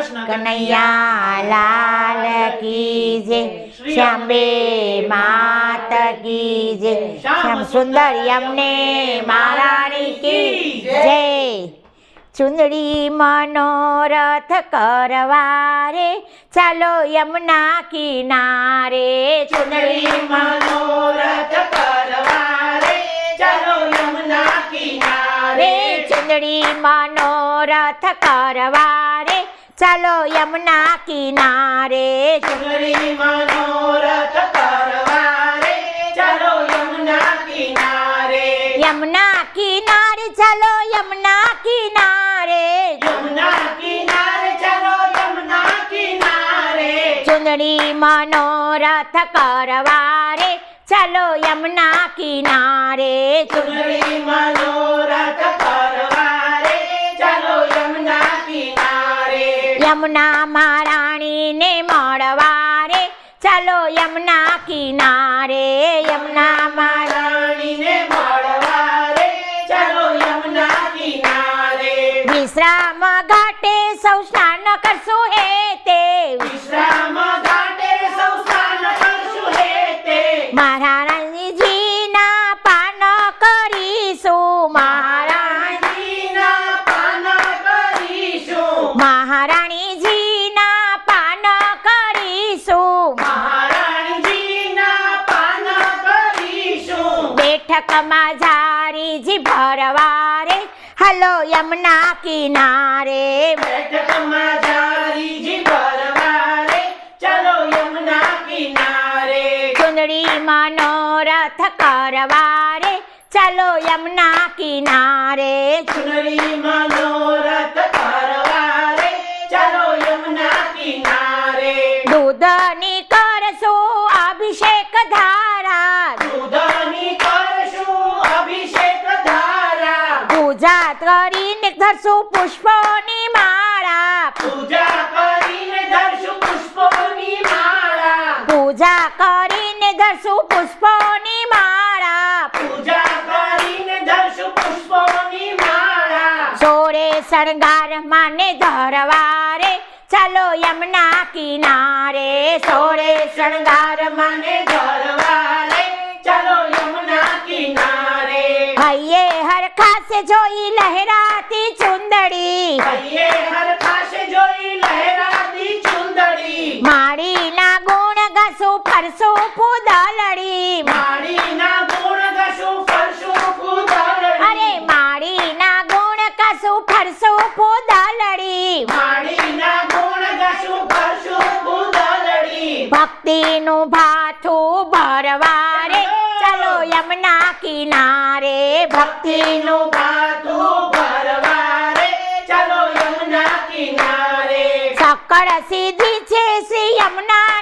કનૈયા લાલ કી શ્યામે શ્યામ્બે માત કી જય. શ્યામ સુંદર યમને મહારાણી કી જય. ચુંદડી મનોરથ કરવા રે ચાલો યમુના કિનારે. ચુંદડી મનોરથ કરવા રે ચાલો યમુના કિનારે. ચુંદડી મનોરથ કરવા રે ચાલો યમુના કિનારે ચુંદડી મનોરથ કરવારે ચાલો યમુના કિનારે. યમુના કિનારે ચાલો યમુના કિનારે. યમુના કિનારે ચાલો યમુના કિનારે. ચુંદડી મનોરથ કરવારે ચાલો યમુના કિનારે. ચુંદડી મનોરથ કરવા રે ચાલો યમુના કિનારે યમુના મહારાણીને મળવા ચાલો યમુના કિનારે, યમુના મહારાણીને રાણીને મળવા ચાલો યમુના કિનારે. વિશ્રામ ઘાટે સૌ સ્નાન કરશું હે તે મહારાણીજીના પાન કરીશું. મહારાણીજીના પાન કરીશું. બેઠકમાં જારીજી ભરવારે હલો યમુના કિનારે. બેઠકમાં જારીજી ભરવા રે ચાલો યમુના કિનારે. ચુંદડી મનોરથ કરવારે ચલો યમુના કિનારે. મનોરથ કરવા રે ચાલો યમુના કિનારે દૂધની કરશું અભિષેક ધારા દૂધની કરશું અભિષેક ધારા પૂજા કરીને ધરશું પુષ્પોની માળા પૂજા કરીને ધરશું પુષ્પોની માળા પૂજા કરીને ધરશું પુષ્પોની માળા. પૂજા કરીને ધરશું પુષ્પોની માળા. સોરે શણગાર માને ધરવારે ચાલો યમુના કિનારે. સોરે શણગાર માને ધરવારે ચાલો યમુના કિનારે. હૈયે હરખાસે જોઈ લહેરાતી ચુંદડી. કહીએ હર ખાસ જોઈ લહેરાતી ચુંદડી. ગુણ ગસું ફરશું પૂદલડી માળીના ગુણ ગશું ફરશું કુદરડી અરે માળીના ગુણ કસું ફરશું પૂદલડી માળીના ગુણ ગશું ફરશું કુદરડી ભક્તિનું ભાથું ભરવા રે ચાલો યમુના કિનારે ભક્તિનું ભક્તિનું ગાતું ભરવા રે ચાલો યમુના કિનારે. સકળ સીધી છે શ્રી યમુનાની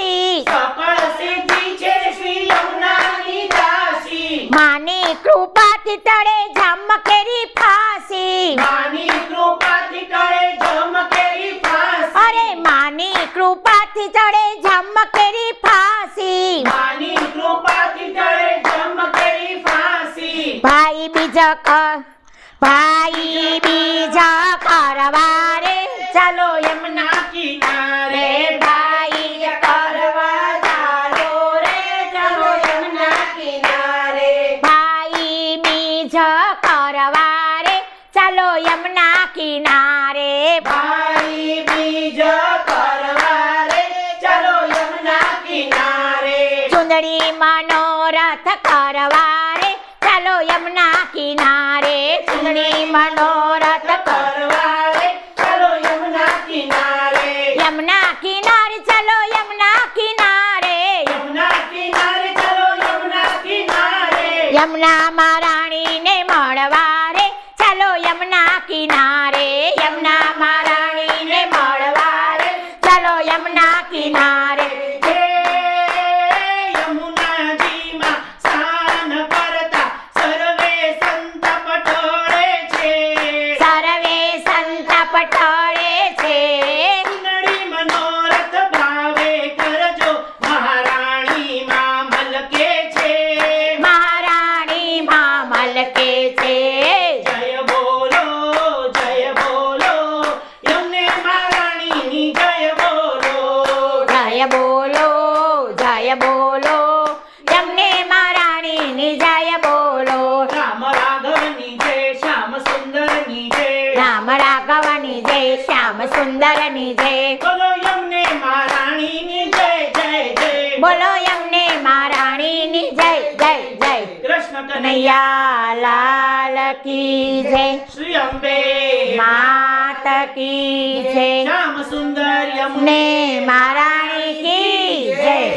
દાસી. સફળ સિદ્ધિ છે શ્રી યમુનાની દાસી. માની કૃપાથી તળે ઝમકેરી ફાસી. માની કૃપાથી કરે જમકેરી ફાંસી. અરે માની કૃપાથી તળે ઝમકેરી ફાસી. માની કૃપાથી કરે જમકેરી ફાંસી. ભાઈ બીજા ભાઈ બીજા કરવા રે ચાલો યમુના યમુના કિનારે ભાઈ કરવા ચાલો રે ચાલો યમુના કિનારે ભાઈ બીજ કરવા રે ચાલો યમુના કિનારે પાણી બીજો કરવા ચલો યમુના કિનારે. ચુંદડી મનોરથ કરવારે ચલો યમુના કિનારે. ચુંદડી મનોરથ કરવારે ચલો યમુના કિનારે. યમુના કિનારે ચલો યમુના કિનારે. યમુના કિનારે ચલો યમુના કિનારે. યમુના મહારાણીને યમુના જય શ્યામ સુંદરની જય. બોલો યમને મહારાણીની જય જય જય. બોલો યમને મહારાણીની જય જય જય. કૃષ્ણ કનૈયા લાલ કી જય. શ્રી અંબે માત કી જય. શ્યામ સુંદર યમને મહારાણી કી જય.